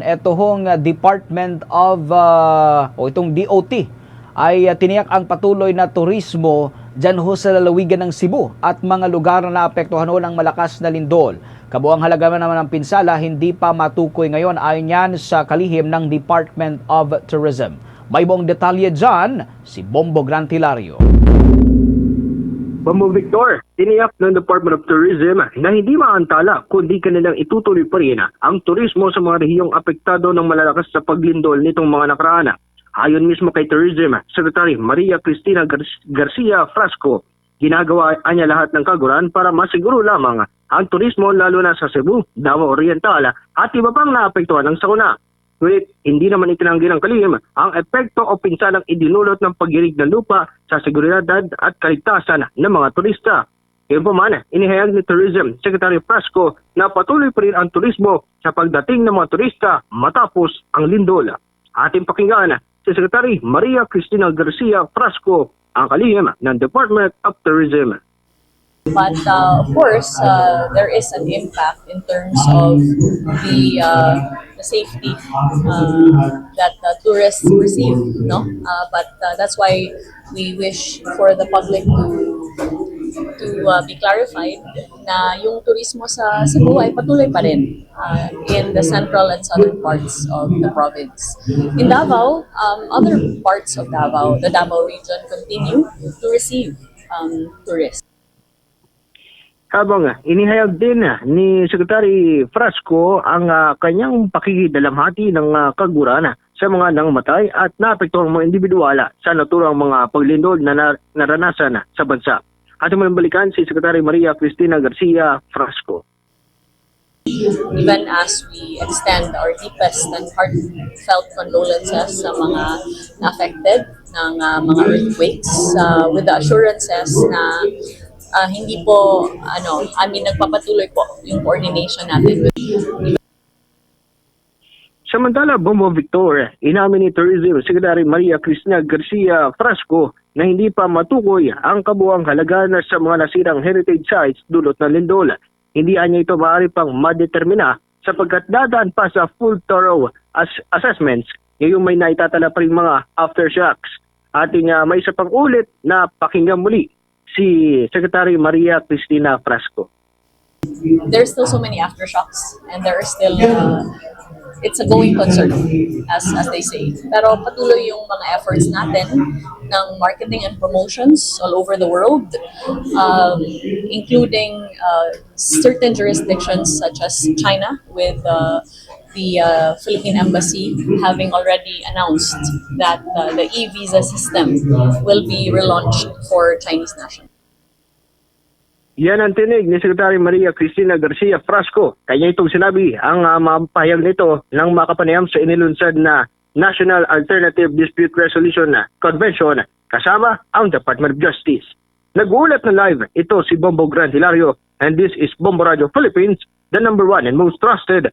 Ito hong uh, Department of uh, o itong DOT ay uh, tiniyak ang patuloy na turismo dyan ho sa lalawigan ng Cebu at mga lugar na naapektuhan ho ng malakas na lindol. Kabuang halaga naman ng pinsala hindi pa matukoy ngayon ayon yan sa kalihim ng Department of Tourism. May buong detalye dyan si Bombo Grantilario. Bambo Victor, tiniyak ng Department of Tourism na hindi maantala kundi kanilang itutuloy pa rin ang turismo sa mga rehiyong apektado ng malalakas sa paglindol nitong mga nakaraan. Ayon mismo kay Tourism Secretary Maria Cristina Gar- Garcia Frasco, ginagawa niya lahat ng kaguran para masiguro lamang ang turismo lalo na sa Cebu, Davao Oriental at iba pang naapektuhan ng sakuna. Ngunit hindi naman itinanggi ng kalihim ang epekto o pinsalang idinulot ng paggirig ng lupa sa seguridad at kaligtasan ng mga turista. Ngayon pa man, inihayag ni Tourism Secretary Frasco na patuloy pa rin ang turismo sa pagdating ng mga turista matapos ang lindol. Ating pakinggan si Secretary Maria Cristina Garcia Frasco ang kalihim ng Department of Tourism. But uh, of course, uh, there is an impact in terms of the uh, the safety uh, that uh, tourists receive. No, uh, but uh, that's why we wish for the public to to uh, be clarified na yung turismo sa Cebu ay patuloy pa rin uh, in the central and southern parts of the province. In Davao, um, other parts of Davao, the Davao region continue to receive um, tourists. Habang inihayag din ah, ni Secretary Frasco ang ah, kanyang pakikidalamhati ng uh, kaguran ah, sa mga nangmatay at naapektuhang mga individual sa naturang mga paglindol na nar- naranasan sa bansa. At balikan si Secretary Maria Cristina Garcia Frasco. even as we extend our deepest and heartfelt condolences sa mga affected ng uh, mga earthquakes uh, with the assurances na uh, hindi po ano mean nagpapatuloy po yung coordination natin Samantala, Bombo Victor, inamin ni Tourism Secretary Maria Cristina Garcia Frasco na hindi pa matukoy ang kabuang halaga na sa mga nasirang heritage sites dulot ng lindol. Hindi anya ito maaari pang madetermina sapagkat dadaan pa sa full thorough as- assessments ngayong may naitatala pa rin mga aftershocks. Ating uh, may isa pang ulit na pakinggan muli si Secretary Maria Cristina Frasco. there's still so many aftershocks and there are still uh, it's a going concern as as they say pero patuloy yung mga efforts natin ng marketing and promotions all over the world um, including uh, certain jurisdictions such as China with uh, the uh, Philippine Embassy having already announced that uh, the e-visa system will be relaunched for Chinese nationals. Yan ang tinig ni Secretary Maria Cristina Garcia Frasco. Kanya itong sinabi ang uh, mapahayag nito ng makapanayam sa inilunsad na National Alternative Dispute Resolution Convention kasama ang Department of Justice. Nag-uulat na live ito si Bombo Gran Hilario and this is Bombo Radio Philippines, the number one and most trusted